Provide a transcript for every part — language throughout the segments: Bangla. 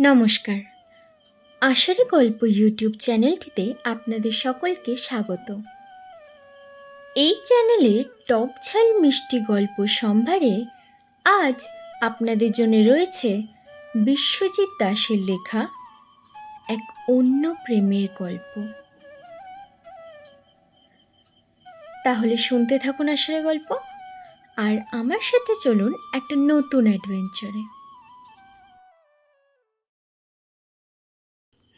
নমস্কার। আষাঢ়ে গল্প ইউটিউব চ্যানেলটিতে আপনাদের সকলকে স্বাগত। এই চ্যানেলের টক ঝাল মিষ্টি গল্প সম্ভারে আজ আপনাদের জন্য রয়েছে বিশ্বজিৎ দাসের লেখা এক অন্য প্রেমের গল্প। তাহলে শুনতে থাকুন আষাঢ়ে গল্প, আর আমার সাথে চলুন একটা নতুন অ্যাডভেঞ্চারে।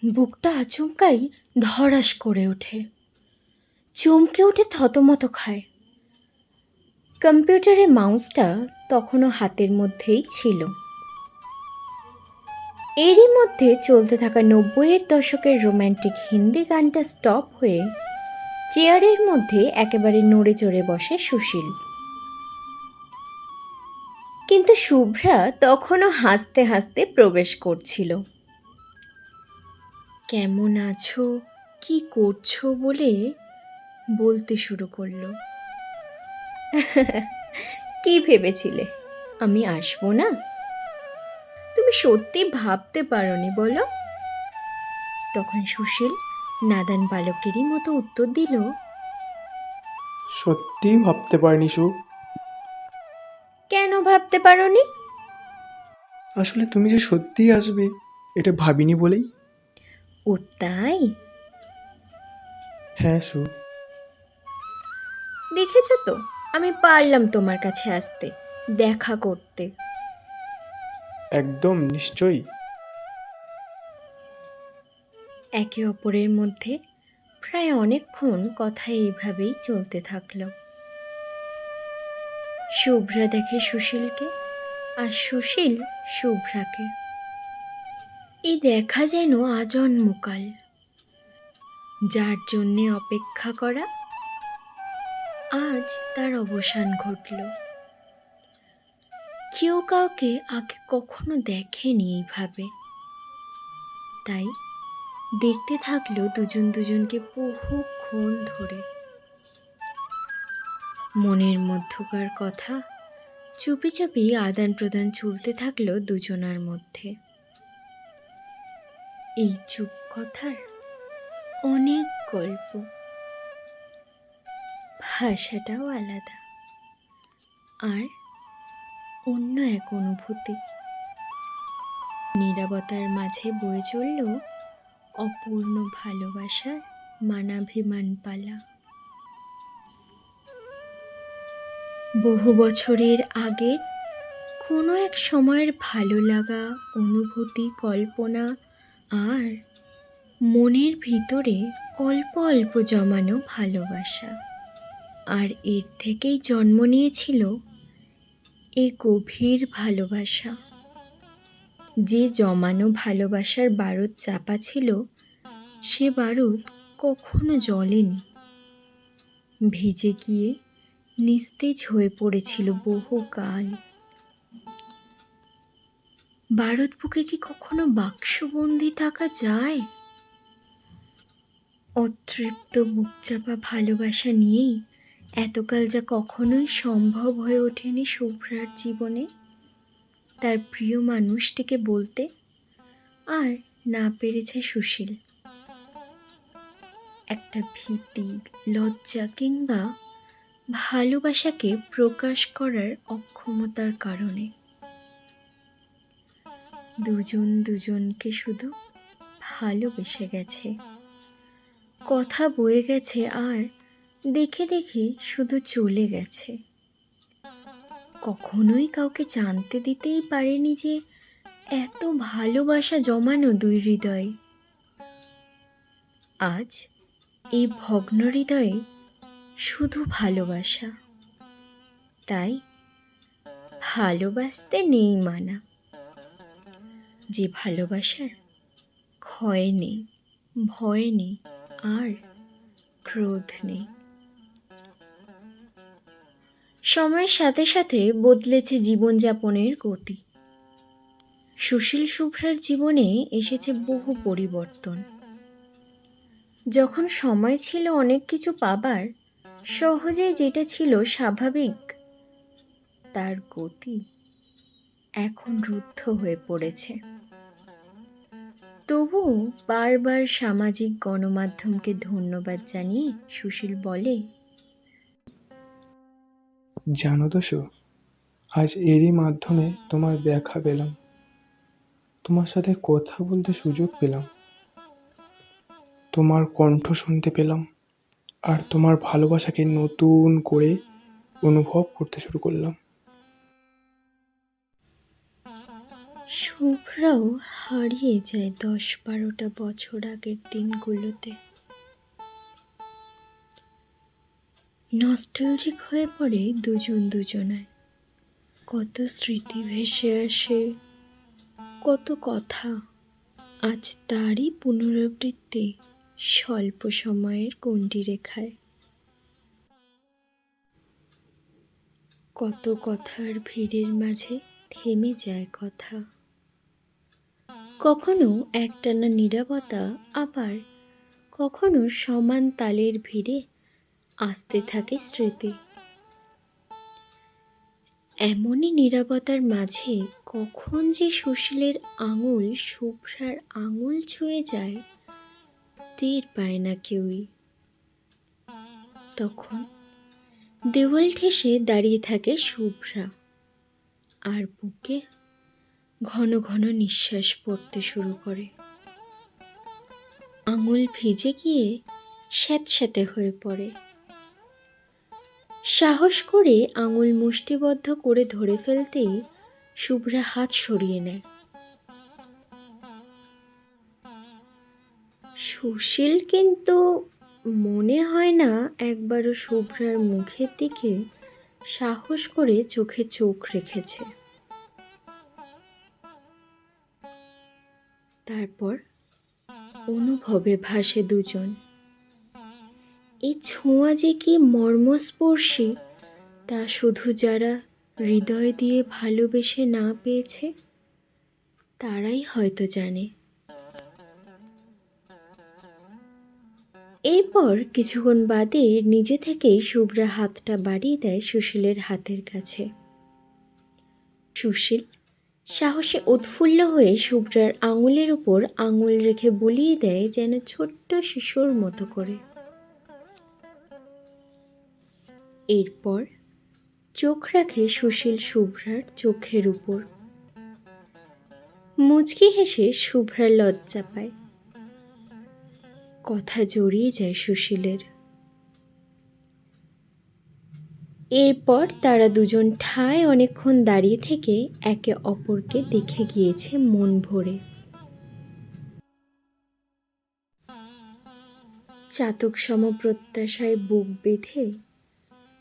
বুকটা আচমকাই ধরাস করে ওঠে। চমকে উঠে থতমত খায়। কম্পিউটারে মাউসটা তখনও হাতের মধ্যেই ছিল। এরই মধ্যে চলতে থাকা নব্বইয়ের দশকের রোম্যান্টিক হিন্দি গানটা স্টপ হয়ে চেয়ারের মধ্যে একেবারে নড়ে চড়ে বসে সুশীল। কিন্তু শুভ্রা তখনও হাসতে হাসতে প্রবেশ করছিল। কেমন আছো? কি করছ বলে বলতে শুরু করল। কি ভেবেছিলে? আমি আসব না? তুমি সত্যি ভাবতে পারোনি বলো। তখন সুশীল নাদান বালকেরই মতো উত্তর দিল। সত্যি ভাবতে পারিনি সু। কেন ভাবতে পারোনি? আসলে তুমি যে সত্যিই আসবে এটা ভাবিনি বলেই ও তাই? হ্যাঁ সু দেখেছ তো? আমি পারলাম তোমার কাছে আসতে দেখা করতে। একদম নিশ্চয়ই। একে অপরের মধ্যে প্রায় অনেকক্ষণ কথা এইভাবেই চলতে থাকল। শুভ্রা দেখে সুশীলকে আর সুশীল শুভ্রাকে। এই দেখা যেন আজন্মকাল। যার জন্যে অপেক্ষা করা, আজ তার অবসান ঘটল। কেউ কাউকে আগে কখনো দেখেনি এইভাবে। তাই দেখতে থাকল দুজন দুজনকে বহুক্ষণ ধরে। মনের মধ্যকার কথা চুপি চুপি আদান প্রদান চলতে থাকল দুজনার মধ্যে। এই চুপ কথার অনেক গল্প। ভাষাটাও আলাদা। আর অন্য এক অনুভূতি। নীরবতার মাঝে বয়ে চলল অপূর্ণ ভালোবাসার মানাভিমান পালা। বহু বছরের আগের কোনো এক সময়ের ভালো লাগা, অনুভূতি, কল্পনা আর মনের ভিতরে অল্প অল্প জমানো ভালোবাসা। আর এর থেকেই জন্ম নিয়েছিল এ গভীর ভালোবাসা। যে জমানো ভালোবাসার বারুদ চাপা ছিল, সে বারুদ কখনো জ্বলেনি। ভিজে গিয়ে নিস্তেজ হয়ে পড়েছিল বহুকাল। বারুদ বুকে কি কখনো বাক্সবন্দি থাকা যায়? অতৃপ্ত বুক চাপা ভালোবাসা নিয়েই এতকাল যা কখনোই সম্ভব হয়ে ওঠেনি শুভ্রার জীবনে। তার প্রিয় মানুষটিকে বলতে আর না পেরেছে সুশীল। একটা ভীতি, লজ্জা কিংবা ভালোবাসাকে প্রকাশ করার অক্ষমতার কারণে। দুজন দুজনকে শুধু ভালোবেসে গেছে। কথা বয়ে গেছে আর দেখে দেখে শুধু চলে গেছে। কখনোই কাউকে জানতে দিতেই পারেনি যে এত ভালোবাসা জমানো দুই হৃদয়ে। আজ এই ভগ্ন হৃদয়ে শুধু ভালোবাসা। তাই ভালোবাসতে নেই মানা। যে ভালোবাসার ক্ষয় নেই, ভয় নেই, আর ক্রোধ নেই। সময়ের সাথে সাথে বদলেছে জীবনযাপনের গতি। সুশীল শুভ্রার জীবনে এসেছে বহু পরিবর্তন। যখন সময় ছিল অনেক কিছু পাবার, সহজেই যেটা ছিল স্বাভাবিক, তার গতি এখন রুদ্ধ হয়ে পড়েছে। তবুও বারবার সামাজিক গণমাধ্যমকে ধন্যবাদ জানিয়ে সুশীল বলে জানো তো সো, আজ এরই মাধ্যমে তোমার দেখা পেলাম। তোমার সাথে কথা বলতে সুযোগ পেলাম। তোমার কণ্ঠ শুনতে পেলাম। আর তোমার ভালোবাসাকে নতুন করে অনুভব করতে শুরু করলাম। শুভ্রাও হারিয়ে যায় দশ বারোটা বছর আগের দিনগুলোতে। নস্টালজিক হয়ে পড়ে দুজন দুজনায়। কত স্মৃতি ভেসে আসে, কত কথা। আজ তারই পুনরাবৃত্তি স্বল্প সময়ের গণ্ডি রেখায় কত কথার ভিড়ের মাঝে থেমে যায় কথা। কখনো একটানা নীরবতা, আবার কখনো সমান তালের ভিড়ে আসতে থাকে স্মৃতি। এমনই নীরবতার মাঝে কখন যে সুশীলের আঙুল, শুভ্রার আঙুল ছুঁয়ে যায়, টের পায় না কেউই। তখন দেওয়াল ঠেসে দাঁড়িয়ে থাকে শুভ্রা, আর বুকে ঘন ঘন নিঃশ্বাস পড়তে শুরু করে। আঙুল ভিজে গিয়ে স্যাঁতস্যাঁতে হয়ে পড়ে। সাহস করে আঙুল মুষ্টিবদ্ধ করে ধরে ফেলতেই শুভ্রা হাত সরিয়ে নেয়। সুশীল কিন্তু মনে হয় না একবারও শুভ্রার মুখের দিকে সাহস করে চোখে চোখ রেখেছে। তারপর অনুভবে ভাসে দুজন। এই ছোঁয়া যে কি মর্মস্পর্শী, তা শুধু যারা হৃদয় দিয়ে ভালোবেসে না পেয়েছে, তারাই হয়তো জানে। এরপর কিছুক্ষণ বাদে নিজে থেকেই শুভ্রা হাতটা বাড়িয়ে দেয় সুশীলের হাতের কাছে। সুশীল সাহসে উৎফুল্ল হয়ে শুভ্রার আঙুলের উপর আঙুল রেখে বুলিয়ে দেয় যেন ছোট্ট শিশুর মতো করে। এরপর চোখ রাখে সুশীল শুভ্রার চোখের উপর। মুচকি হেসে শুভ্রার লজ্জা পায়। কথা জড়িয়ে যায় সুশীলের। এরপর তারা দুজন ঠায় অনেকক্ষণ দাঁড়িয়ে থেকে একে অপরকে দেখে গিয়েছে মন ভরে। চাতক সম প্রত্যাশায় বুক বেঁধে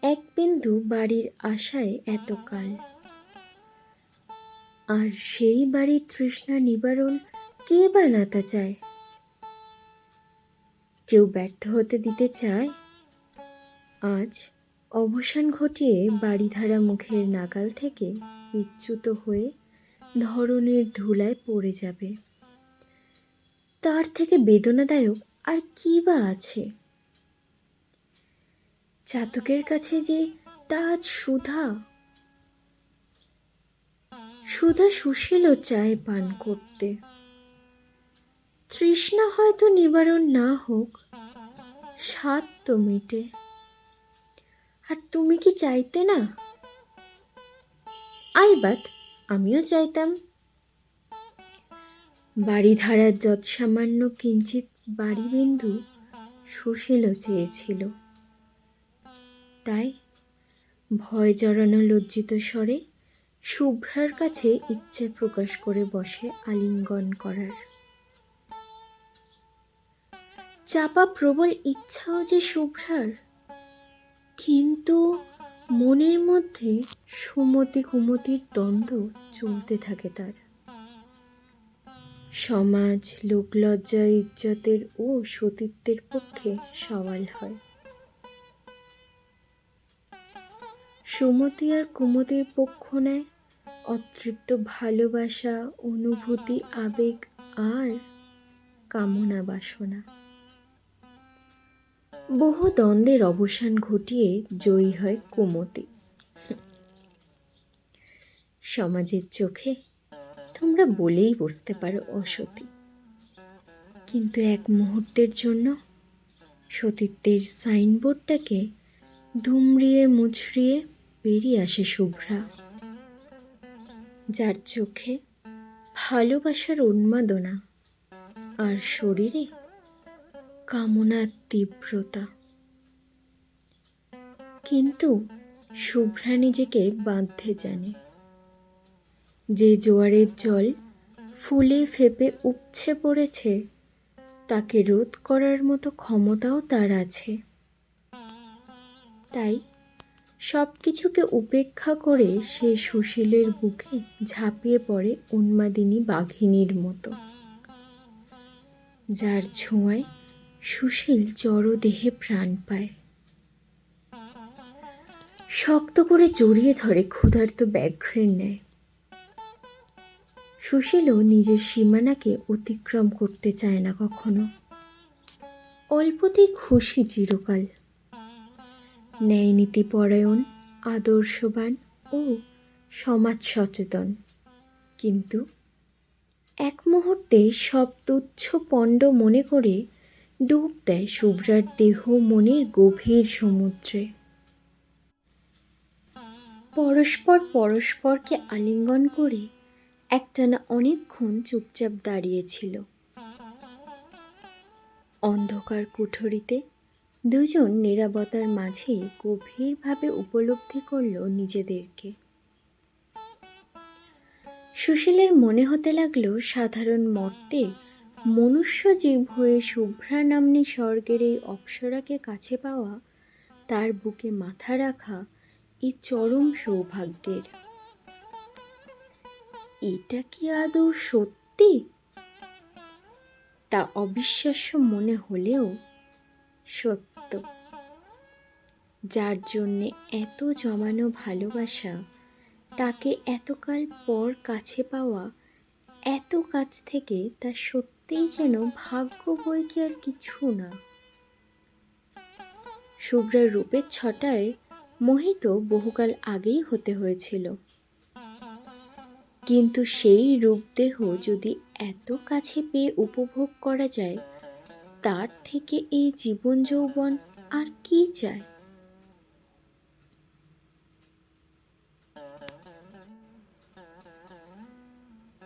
এক বিন্দু বাড়ির আশায় এতকাল। আর সেই বাড়ির তৃষ্ণা নিবারণ কে বা নাতা চায়? কেউ ব্যর্থ হতে দিতে চায়? আজ অবসান ঘটিয়ে বাড়িধারা মুখের নাগাল থেকে বিচ্যুত হয়ে ধরনের ধুলায় পড়ে যাবে। তার থেকে বেদনাদায়ক আর কি বা আছে? চাতকের কাছে যে তা আজ সুধা। সুধা সুশীলও চায় পান করতে। তৃষ্ণা হয়তো নিবারণ না হোক, স্বাদ তো মেটে। আর তুমি কি চাইতে না? আলবাত আমিও চাইতাম। বাড়ি ধারার যৎ সামান্য কিঞ্চিত বাড়ি বিন্দু সুশীলও চেয়েছিল। তাই ভয় জড়ানো লজ্জিত স্বরে শুভ্রার কাছে ইচ্ছে প্রকাশ করে বসে আলিঙ্গন করার। চাপা প্রবল ইচ্ছাও যে শুভ্রার কিন্তু মনের মধ্যে সুমতি কুমতির দ্বন্দ্ব চলতে থাকে তার। সমাজ, লোকলজ্জা, ইজ্জতের ও সতীত্বের পক্ষে সওয়াল হয়। সুমতি আর কুমতির পক্ষ নেয় অতৃপ্ত ভালোবাসা, অনুভূতি, আবেগ আর কামনা বাসনা বহু দ্বন্দ্বের অবসান ঘটিয়ে জয়ী হয় কুমতি। সমাজের চোখে তোমরা বলেই বুঝতে পারো অসতী। কিন্তু এক মুহূর্তের জন্য সতীত্বের সাইনবোর্ডটাকে ধুমড়িয়ে মুচড়িয়ে বেরিয়ে আসে শুভ্রা। যার চোখে ভালোবাসার উন্মাদনা আর শরীরে কামনার তীব্রতা। কিন্তু শুভ্রা নিজেকে বাঁধতে জানে। যে জোয়ারের জল ফুলে ফেপে উপছে পড়েছে, তাকে রোধ করার মতো ক্ষমতাও তার আছে। তাই সব কিছুকে উপেক্ষা করে সে সুশীলের বুকে ঝাঁপিয়ে পড়ে উন্মাদিনী বাঘিনীর মতো। যার ছোঁয়ায় সুশীল জড়দেহে প্রাণ পায়। শক্ত করে জড়িয়ে ধরে ক্ষুধার্ত ব্যাঘ্রের ন্যায়। সুশীলও নিজের সীমানাকে অতিক্রম করতে চায় না কখনো। অল্পতেই খুশি চিরকাল। ন্যায় ন্যায়নীতিপরায়ণ, আদর্শবান ও সমাজ সচেতন কিন্তু এক মুহূর্তে সব তুচ্ছ পণ্ড মনে করে ডুব দেয় শুভ্রার দেহ মনের গভীর সমুদ্রে। পরস্পর পরস্পরকে আলিঙ্গন করে একটানা অনেকক্ষণ চুপচাপ দাঁড়িয়েছিল। অন্ধকার কুঠরিতে দুজন নিরাপত্তার মাঝে গভীরভাবে উপলব্ধি করল নিজেদেরকে। সুশীলের মনে হতে লাগল, সাধারণ মর্তে মনুষ্য জীব হয়ে শুভ্রা নাম্নী স্বর্গের এই অপ্সরাকে কাছে পাওয়া, তার বুকে মাথা রাখা এই চরম সৌভাগ্যের। এটা কি আদৌ সত্যি? তা অবিশ্বাস্য মনে হলেও সত্য। যার জন্যে এত জমানো ভালোবাসা, তাকে এতকাল পর কাছে পাওয়া, এত কাছ থেকে তা সত্যিই যেন ভাগ্য বই কি আর কিছু না। শুভ্রার রূপের ছটায় মোহিত বহুকাল আগেই হতে হয়েছিল। কিন্তু সেই রূপদেহ যদি এত কাছে পেয়ে উপভোগ করা যায়, তার থেকে এই জীবন যৌবন আর কি চায়?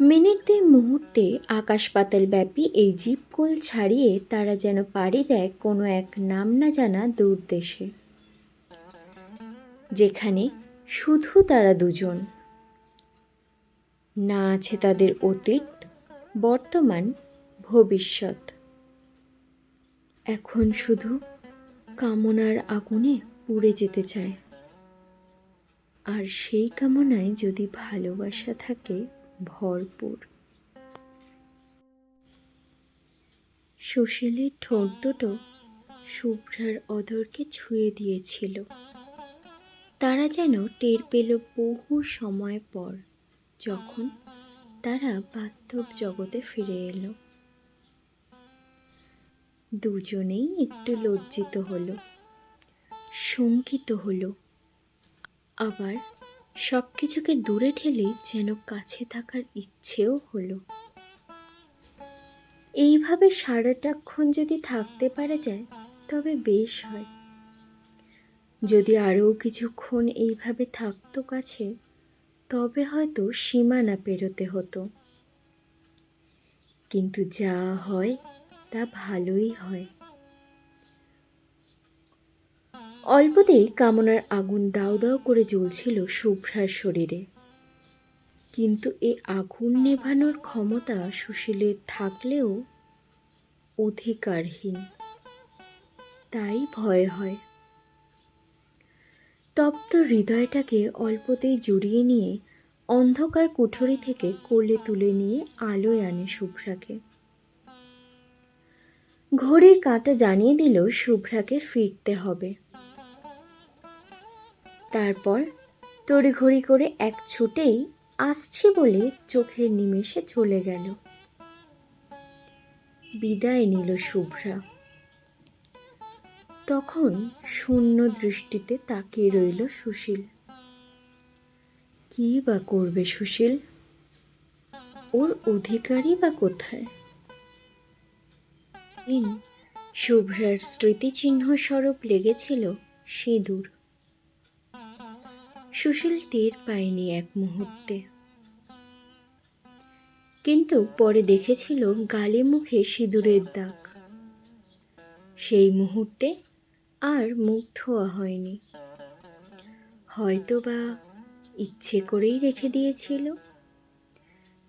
মিনিট দুই মুহূর্তে আকাশ পাতাল ব্যাপী এই জীবকুল ছাড়িয়ে তারা যেন পাড়ি দেয় কোনো এক নাম না জানা দূর দেশে। যেখানে শুধু তারা দুজন। না আছে তাদের অতীত, বর্তমান, ভবিষ্যৎ। এখন শুধু কামনার আগুনে পুড়ে যেতে চায়। আর সেই কামনায় যদি ভালোবাসা থাকে ভরপুর। সুশীলের ঠোঁট দুটো শুভ্রার অধরকে ছুঁয়ে দিয়েছিল। তারা যেন টের পেল বহু সময় পর যখন তারা বাস্তব জগতে ফিরে এলো। দুজনেই একটু লজ্জিত হলো, শঙ্কিত হলো, আবার সব কিছুকে দূরে ঠেলে যেন কাছে থাকার ইচ্ছেও হলো। এইভাবে সারাটাক্ষণ যদি থাকতে পারা যায়, তবে বেশ হয়। যদি আরও কিছুক্ষণ এইভাবে থাকতো কাছে, তবে হয়তো সীমানা পেরোতে হতো। কিন্তু যা হয়, তা ভালোই হয়। অল্পতেই কামনার আগুন দাউ দাউ করে জ্বলছিল শুভ্রার শরীরে। কিন্তু এ আগুন নেভানোর ক্ষমতা সুশীলের থাকলেও অধিকারহীন। তাই ভয় হয়। তপ্ত হৃদয়টাকে অল্পতেই জড়িয়ে নিয়ে অন্ধকার কুঠরি থেকে কোলে তুলে নিয়ে আলোয় আনে শুভ্রাকে। ঘড়ির কাঁটা জানিয়ে দিল শুভ্রাকে ফিরতে হবে। তারপর তড়িঘড়ি করে এক ছুটেই আসছি বলে চোখের নিমেষে চলে গেল। বিদায় নিল শুভ্রা। তখন শূন্য দৃষ্টিতে তাকিয়ে রইল সুশীল। কী বা করবে সুশীল? ওর অধিকারই বা কোথায়? শুভ্রার স্মৃতিচিহ্ন স্বরূপ লেগেছিল সিঁদুর। সুশীল টের পায়নি এক মুহূর্তে। কিন্তু পরে দেখেছিল গালে মুখে সিঁদুরের দাগ। সেই মুহূর্তে আর মুখ ধোয়া হয়নি। হয়তো বা ইচ্ছে করেই রেখে দিয়েছিল।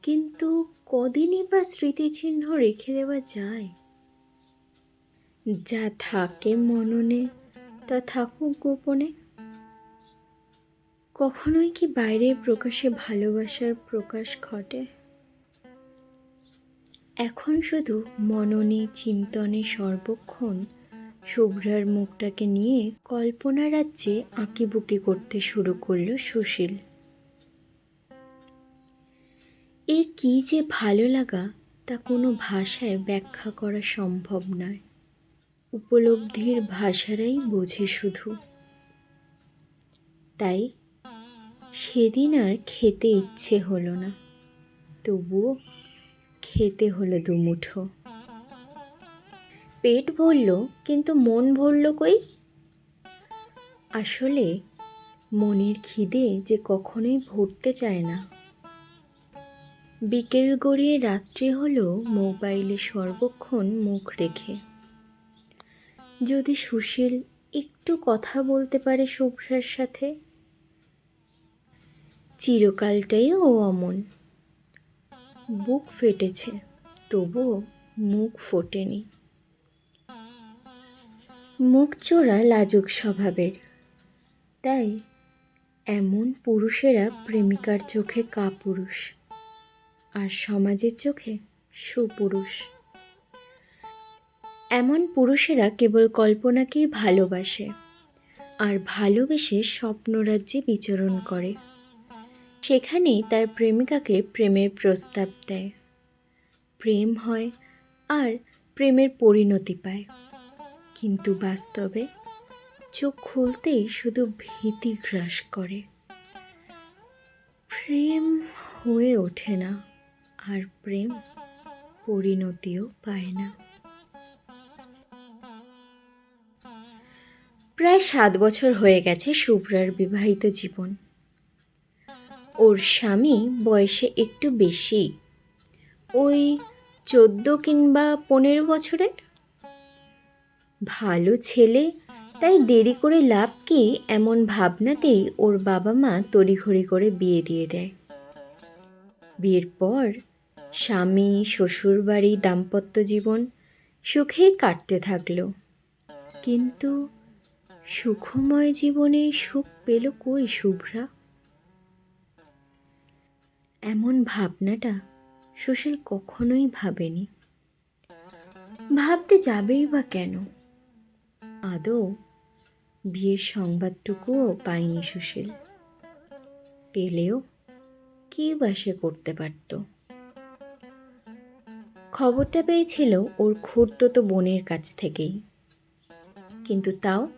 কিন্তু কদিনই বা স্মৃতিচিহ্ন রেখে দেওয়া যায়? যা থাকে মননে, তা থাকুক গোপনে। কখনোই কি বাইরের প্রকাশে ভালোবাসার প্রকাশ ঘটে? এখন শুধু মননে চিন্তনে সর্বক্ষণ শুভ্রার মুখটাকে নিয়ে কল্পনা রাজ্যে আঁকিবুকি করতে শুরু করল সুশীল। এ কি যে ভালো লাগা তা কোনো ভাষায় ব্যাখ্যা করা সম্ভব নয়। উপলব্ধির ভাষারাই বোঝে শুধু। তাই সেদিন আর খেতে ইচ্ছে হলো না। তবুও খেতে হলো দুমুঠো পেট ভরল, কিন্তু মন ভরল কই? আসলে মনের খিদে যে কখনোই ভরতে চায় না। বিকেল গড়িয়ে রাত্রি হলো মোবাইলে সর্বক্ষণ মুখ রেখে। যদি সুশীল একটু কথা বলতে পারে শুভ্রার সাথে চিরকালটাই ও অমন। বুক ফেটেছে, তবুও মুখ ফোটেনি। মুখ চোরা লাজুক স্বভাবের, তাই এমন পুরুষেরা প্রেমিকার চোখে কাপুরুষ আর সমাজের চোখে সুপুরুষ। এমন পুরুষেরা কেবল কল্পনাকেই ভালোবাসে আর ভালোবেসে স্বপ্নরাজ্যে বিচরণ করে। সেখানেই তার প্রেমিকাকে প্রেমের প্রস্তাব দেয়। প্রেম হয় আর প্রেমের পরিণতি পায়। কিন্তু বাস্তবে চোখ খুলতেই শুধু ভীতি গ্রাস করে। প্রেম হয়ে ওঠে না আর প্রেম পরিণতিও পায় না। প্রায় সাত বছর হয়ে গেছে শুভ্রার বিবাহিত জীবন। ওর স্বামী বয়সে একটু বেশি। ওই চোদ্দ কিংবা পনেরো বছরের? ভালো ছেলে, তাই দেরি করে লাভ কি এমন ভাবনাতেই ওর বাবা মা তড়িঘড়ি করে বিয়ে দিয়ে দেয়। বিয়ের পর স্বামী, শ্বশুরবাড়ি, দাম্পত্য জীবন সুখেই কাটতে থাকল। কিন্তু সুখময় জীবনে সুখ পেল কই শুভ্রা? এমন ভাবনাটা সুশীল কখনোই ভাবেনি। ভাবতে যাবেই বা কেন? আদৌ বিয়ের সংবাদটুকুও পায়নি সুশীল। পেলেও কি বা সে করতে পারত? খবরটা পেয়েছিল ওর খুড়তো বোনের কাছ থেকেই। কিন্তু তাও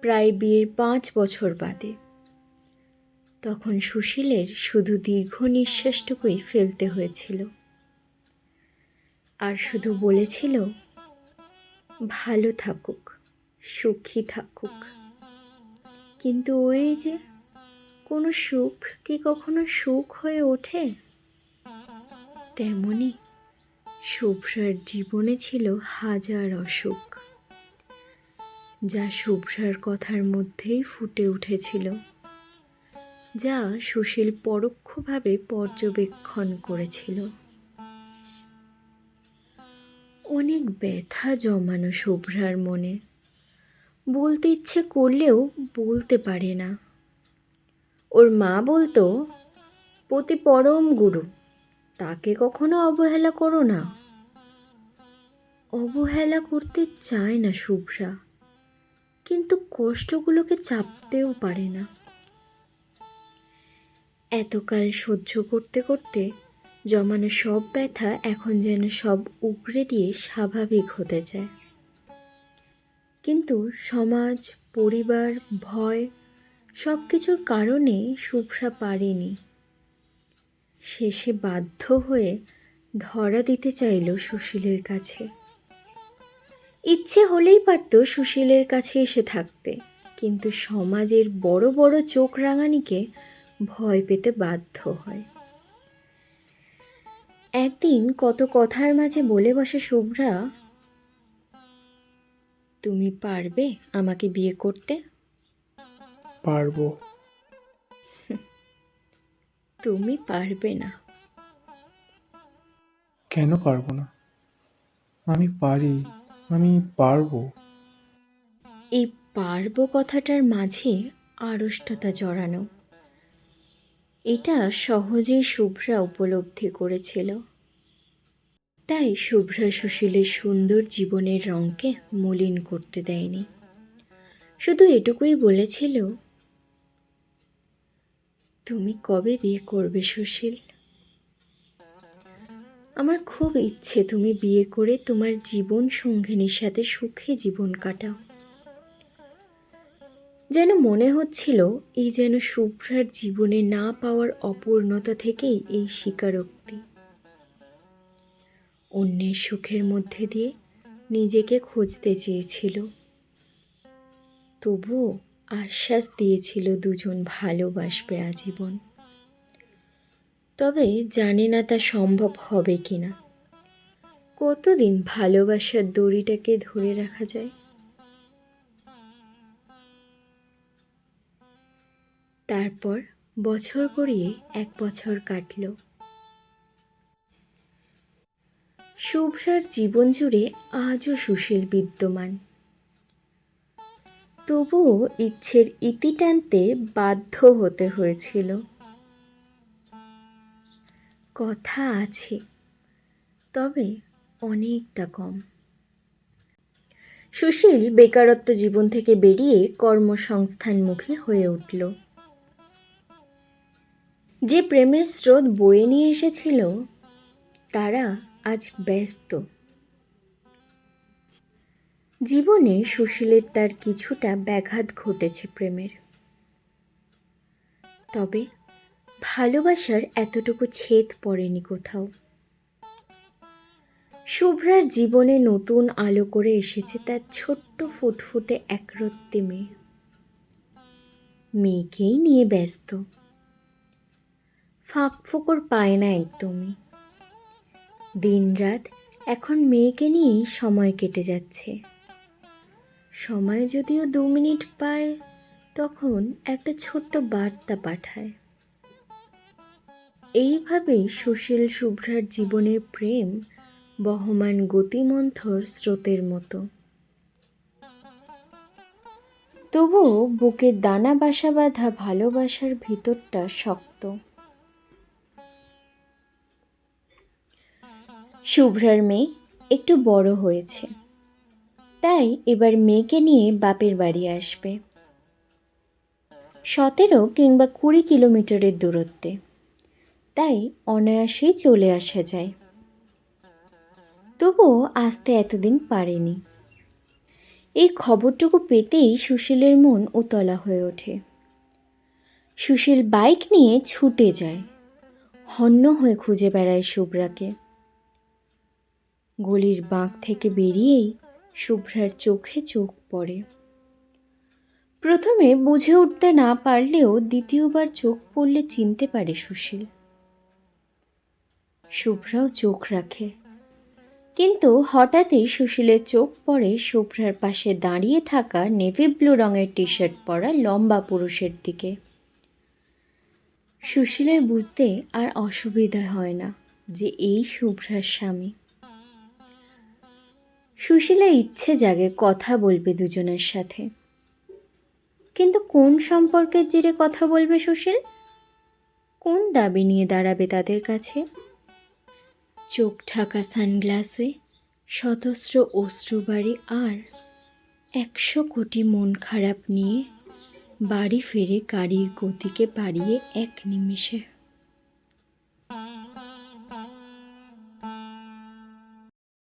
প্রায় বিয়ের পাঁচ বছর বাদে। তখন সুশীলের শুধু দীর্ঘ নিঃশ্বাসটুকুই ফেলতে হয়েছিল। আর শুধু বলেছিল, ভালো থাকুক, সুখী থাকুক। কিন্তু ওই যে কোনো সুখ কি কখনো সুখ হয়ে ওঠে? তেমনি শুভ্রার জীবনে ছিল হাজার অসুখ, যা শুভ্রার কথার মধ্যেই ফুটে উঠেছিল। যা সুশীল পরোক্ষভাবে পর্যবেক্ষণ করেছিল। অনেক ব্যথা জমানো শুভ্রার মনে। বলতে ইচ্ছে করলেও বলতে পারে না। ওর মা বলতো, পতি পরম গুরু, তাকে কখনো অবহেলা করো না। অবহেলা করতে চায় না শুভ্রা, কিন্তু কষ্টগুলোকে চাপতেও পারে না। এতকাল সহ্য করতে করতে জমানো সব ব্যথা এখন যেন সব উগড়ে দিয়ে স্বাভাবিক হতে চায়। কিন্তু সমাজ, পরিবার, ভয় সব কিছুর কারণে শুভ্রা পারেনি। শেষে বাধ্য হয়ে ধরা দিতে চাইল সুশীলের কাছে। ইচ্ছে হলেই পারত সুশীলের কাছে এসে থাকতে, কিন্তু সমাজের বড় বড় চোখ রাঙানিকে ভয় পেতে বাধ্য হয়। একদিন কত কথার মাঝে বলে বসে শুভ্রা তুমি পারবে আমাকে বিয়ে করতে? পারব। তুমি পারবে না। কেন পারব না? আমি পারি আমি পারব। এই পারব কথাটার মাঝে আড়ষ্টতা জড়ানো। এটা সহজেই শুভ্রা উপলব্ধি করেছিল। তাই শুভ্রা সুশীলের সুন্দর জীবনের রঙকে মলিন করতে দেয়নি। শুধু এটুকুই বলেছিল, তুমি কবে বিয়ে করবে সুশীল? আমার খুব ইচ্ছে তুমি বিয়ে করে তোমার জীবন সঙ্গিনীর সাথে সুখে জীবন কাটাও। যেন মনে হচ্ছিল এই যেন শুভ্রার জীবনে না পাওয়ার অপূর্ণতা থেকেই এই স্বীকারোক্তি। অন্যের সুখের মধ্যে দিয়ে নিজেকে খুঁজতে চেয়েছিল। তবুও আশ্বাস দিয়েছিল দুজন ভালোবাসবে আজীবন। তবে জানে না তা সম্ভব হবে কিনা। কতদিন ভালোবাসার দড়িটাকে ধরে রাখা যায়? তারপর বছর গড়িয়ে এক বছর কাটল। শুভ্রার জীবন জুড়ে আজও সুশীল বিদ্যমান। তবুও ইচ্ছের ইতি টানতে বাধ্য হতে হয়েছিল। কথা আছে, তবে অনেকটা কম। সুশীল বেকারত্ব জীবন থেকে বেরিয়ে কর্মসংস্থানমুখী হয়ে উঠল। যে প্রেমের স্রোত বয়ে নিয়ে এসেছিল, তারা আজ ব্যস্ত। জীবনে সুশীলের তার কিছুটা ব্যাঘাত ঘটেছে প্রেমের। তবে ভালোবাসার এতটুকু ছেদ পড়েনি কোথাও। শুভ্রার জীবনে নতুন আলো করে এসেছে তার ছোট্ট ফুটফুটে একরত্তি মেয়ে। মেয়েকেই নিয়ে ব্যস্ত। ফাঁক ফোকর পায় না একদমই। দিনরাত এখন মেয়েকে নিয়েই সময় কেটে যাচ্ছে। সময় যদিও দু মিনিট পায়, তখন একটা ছোট্ট বার্তা পাঠায়। এইভাবেই সুশীল শুভ্রার জীবনের প্রেম বহমান গতিমন্থর স্রোতের মতো। তবুও বুকের দানা বাসা বাঁধা ভালোবাসার ভিতরটা শক্ত। শুভ্রার মেয়ে একটু বড় হয়েছে। তাই এবার মেয়েকে নিয়ে বাপের বাড়ি আসবে। সতেরো কিংবা কুড়ি কিলোমিটারের দূরত্বে। তাই অনায়াসেই চলে আসা যায়। তবুও আসতে এতদিন পারেনি। এই খবরটুকু পেতেই সুশীলের মন উতলা হয়ে ওঠে। সুশীল বাইক নিয়ে ছুটে যায়। হন্য হয়ে খুঁজে বেড়ায় শুভ্রাকে। গলির বাঁক থেকে বেরিয়েই শুভ্রার চোখে চোখ পড়ে। প্রথমে বুঝে উঠতে না পারলেও দ্বিতীয়বার চোখ পড়লে চিনতে পারে সুশীল। শুভ্রাও চোখ রাখে। কিন্তু হঠাৎই সুশীলের চোখ পড়ে শুভ্রার পাশে দাঁড়িয়ে থাকা নেভি ব্লু রঙের টি শার্ট পরা লম্বা পুরুষের দিকে। সুশীলের বুঝতে আর অসুবিধা হয় না যে এই শুভ্রার স্বামী। সুশীলের ইচ্ছে জাগে কথা বলবে দুজনের সাথে। কিন্তু কোন সম্পর্কের জেরে কথা বলবে সুশীল? কোন দাবি নিয়ে দাঁড়াবে তাদের কাছে? চোখ ঢাকা সানগ্লাসে শতস্র অশ্রুবাড়ি আর একশো কোটি মন খারাপ নিয়ে বাড়ি ফিরে গাড়ির গতিকে বাড়িয়ে এক নিমেষে